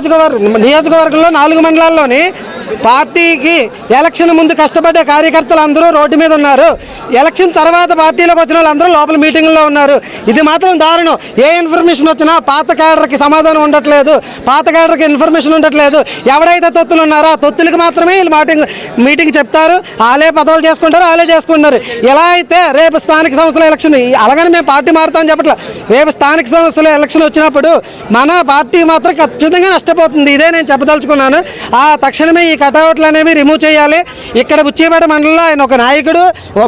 నియోజకవర్గం నియోజకవర్గంలో నాలుగు మండలాల్లోని పార్టీకి ఎలక్షన్ ముందు కష్టపడే కార్యకర్తలు అందరూ రోడ్డు మీద ఉన్నారు. ఎలక్షన్ తర్వాత పార్టీలోకి వచ్చిన వాళ్ళందరూ లోపల మీటింగ్లో ఉన్నారు. ఇది మాత్రం దారుణం. ఏ ఇన్ఫర్మేషన్ వచ్చినా పాత క్యాడర్కి సమాధానం ఉండట్లేదు. పాత క్యాడర్కి ఇన్ఫర్మేషన్ ఉండట్లేదు. ఎవడైతే తొత్తులు ఉన్నారో ఆ తొత్తులకి మాత్రమే వీళ్ళు మీటింగ్ మీటింగ్ చెప్తారు. వాళ్ళే పదవులు చేసుకుంటారు వాళ్ళే చేసుకుంటున్నారు. ఎలా అయితే రేపు స్థానిక సంస్థల ఎలక్షన్ అలాగని మేము పార్టీ మారుతామని చెప్పట్లే. రేపు స్థానిక సంస్థల ఎలక్షన్ వచ్చినప్పుడు మన పార్టీ మాత్రం ఖచ్చితంగా నష్టపోతుంది. ఇదే నేను చెప్పదలుచుకున్నాను. ఆ తక్షణమే ఈ కటౌట్లు అనేవి రిమూవ్ చేయాలి. ఇక్కడ బుచ్చిపేట మండలంలో ఆయన ఒక నాయకుడు.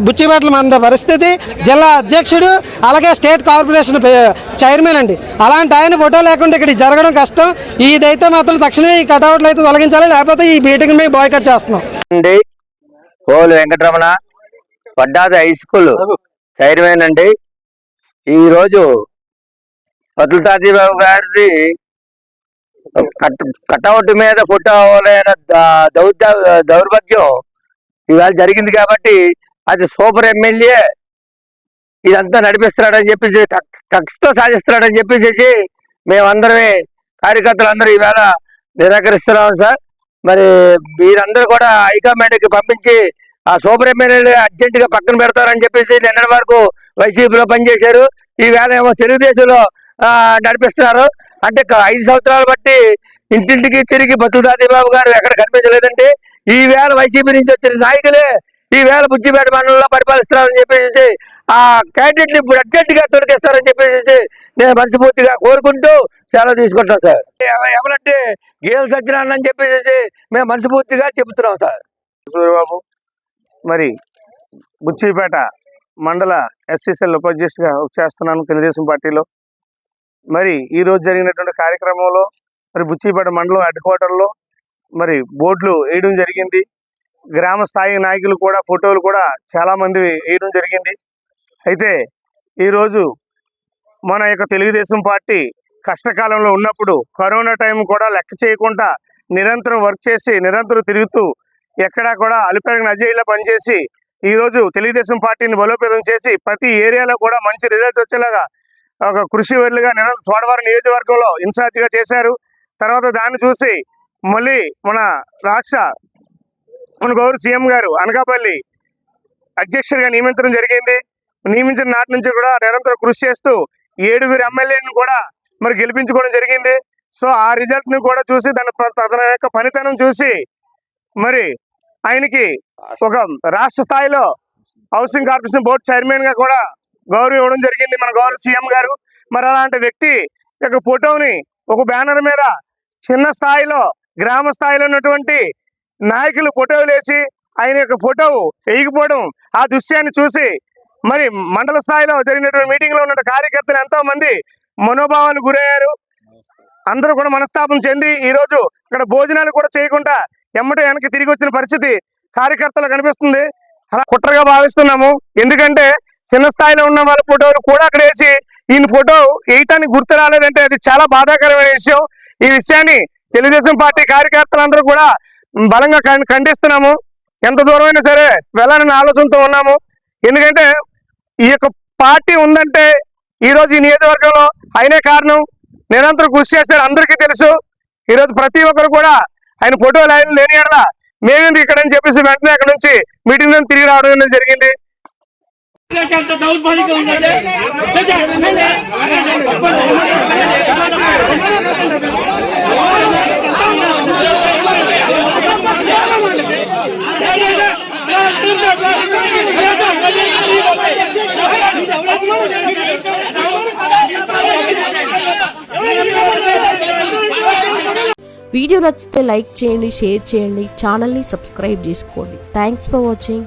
బుచ్చిపేట మండల పరిస్థితి. జిల్లా అధ్యక్షుడు అలాగే స్టేట్ కార్పొరేషన్ చైర్మన్ అండి. అలాంటి ఆయన ఫోటో లేకుండా ఇక్కడ జరగడం కష్టం. ఇదైతే మాత్రం తక్షణమే ఈ కటౌట్లు అయితే తొలగించాలి. లేకపోతే ఈ మీటింగ్ మేము బాయ్కట్ చేస్తున్నాం. అండి కోలు వెంకటరమణ పడ్డాది హై స్కూల్ చైర్మన్ అండి. ఈ రోజు పతులతాజీ బాబు గారిది కటౌట్ మీద ఫోటో అవ్వలేన దౌర్ద దౌర్భాగ్యం ఇవాళ జరిగింది కాబట్టి అది సూపర్ ఎమ్మెల్యే ఇదంతా నడిపిస్తున్నాడని చెప్పేసి కక్షతో సాధిస్తున్నాడని చెప్పేసి మేమందరమే కార్యకర్తలందరూ ఈవేళ నిరాకరిస్తున్నాం సార్. మరి మీరందరూ కూడా హైకమాండ్కి పంపించి ఆ సూపర్ ఎమ్మెల్యే అర్జెంట్గా పక్కన పెడతారని చెప్పేసి నిన్నటి వరకు వైసీపీలో పనిచేశారు. ఈ వేళ ఏమో తెలుగుదేశంలో ఆ, నడిపిస్తున్నారు. అంటే ఐదు సంవత్సరాలు బట్టి ఇంటింటికి తిరిగి బతుదాది బాబు గారు ఎక్కడ కనిపించలేదంటే ఈ వేళ వైసీపీ నుంచి వచ్చిన నాయకులే ఈ వేళ బుజ్జిపేట మండలంలో పరిపాలిస్తున్నారని చెప్పేసి ఆ క్యాండిడేట్ని ఇప్పుడు అర్జెంట్గా తొలగిస్తారని చెప్పేసి నేను మనస్ఫూర్తిగా కోరుకుంటూ సెలవు తీసుకుంటాను సార్. ఎవ- ఎవరంటే గేలు సత్యనారాయణ అని చెప్పేసి మేము మనస్ఫూర్తిగా చెబుతున్నాం సార్. సూర్యబాబు మరి బుచ్చిపేట మండల ఎస్సీసీఎల్ ఉపాధ్యక్షుడిగా చేస్తున్నాను తెలుగుదేశం పార్టీలో. మరి ఈ రోజు జరిగినటువంటి కార్యక్రమంలో మరి బుచ్చిపేట మండలం హెడ్ క్వార్టర్లో మరి బోర్డులు వేయడం జరిగింది. గ్రామ స్థాయి నాయకులు కూడా ఫోటోలు కూడా చాలామంది వేయడం జరిగింది. అయితే ఈరోజు మన యొక్క తెలుగుదేశం పార్టీ కష్టకాలంలో ఉన్నప్పుడు కరోనా టైం కూడా లెక్క చేయకుండా నిరంతరం వర్క్ చేసి నిరంతరం తిరుగుతూ ఎక్కడా కూడా అలుపెరగిన అజయ్లో పనిచేసి ఈరోజు తెలుగుదేశం పార్టీని బలోపేతం చేసి ప్రతి ఏరియాలో కూడా మంచి రిజల్ట్ వచ్చేలాగా ఒక కృషి వెళ్ళిగా నిరంతరం సోడవరం నియోజకవర్గంలో ఇన్ఛార్జిగా చేశారు. తర్వాత దాన్ని చూసి మళ్ళీ మన రాష్ట్ర మన గౌరవ సీఎం గారు అనకాపల్లి అధ్యక్షుడిగా నియమించడం జరిగింది. నియమించిన నాటి నుంచి కూడా నిరంతరం కృషి చేస్తూ ఏడుగురు ఎమ్మెల్యేని కూడా మరి గెలిపించుకోవడం జరిగింది. సో ఆ రిజల్ట్ని కూడా చూసి దాని తన యొక్క పనితనం చూసి మరి ఆయనకి ఒక రాష్ట్ర స్థాయిలో హౌసింగ్ కార్పొరేషన్ బోర్డు చైర్మన్గా కూడా గౌరవం ఇవ్వడం జరిగింది మన గౌరవ సీఎం గారు. మరి అలాంటి వ్యక్తి యొక్క ఫోటోని ఒక బ్యానర్ మీద చిన్న స్థాయిలో గ్రామ స్థాయిలో ఉన్నటువంటి నాయకులు ఫోటోలు వేసి ఆయన యొక్క ఫోటో వేయకపోవడం ఆ దృశ్యాన్ని చూసి మరి మండల స్థాయిలో జరిగినటువంటి మీటింగ్లో ఉన్న కార్యకర్తలు ఎంతో మంది మనోభావాలు గురయ్యారు. అందరూ కూడా మనస్తాపం చెంది ఈ రోజు ఇక్కడ భోజనాలు కూడా చేయకుండా ఎమ్మటే వెనక్కి తిరిగి వచ్చిన పరిస్థితి కార్యకర్తలు కనిపిస్తుంది అలా కుట్రగా భావిస్తున్నాము. ఎందుకంటే చిన్న స్థాయిలో ఉన్న వాళ్ళ ఫోటోలు కూడా అక్కడ వేసి ఈయన ఫోటో వేయటానికి గుర్తు రాలేదంటే అది చాలా బాధాకరమైన విషయం. ఈ విషయాన్ని తెలుగుదేశం పార్టీ కార్యకర్తలందరూ కూడా బలంగా ఖండిస్తున్నాము. ఎంత దూరమైనా సరే వెళ్ళాలని ఆలోచనతో ఉన్నాము. ఎందుకంటే ఈ యొక్క పార్టీ ఉందంటే ఈ రోజు ఈ నియోజకవర్గంలో ఆయనే కారణం. నిరంతరం కృషి చేస్తారు అందరికీ తెలుసు. ఈ రోజు ప్రతి ఒక్కరు కూడా ఆయన ఫోటోలు ఆయన లేని ఎడలా మేమేందుకు ఇక్కడ అని చెప్పేసి వెంటనే అక్కడ నుంచి మీటింగ్ తిరిగి రావడం జరిగింది. అంత దౌర్భాగ్యం ఉందంటే వీడియో నచ్చితే లైక్ చేయండి షేర్ చేయండి ఛానల్ని సబ్స్క్రైబ్ చేసుకోండి. Thanks for watching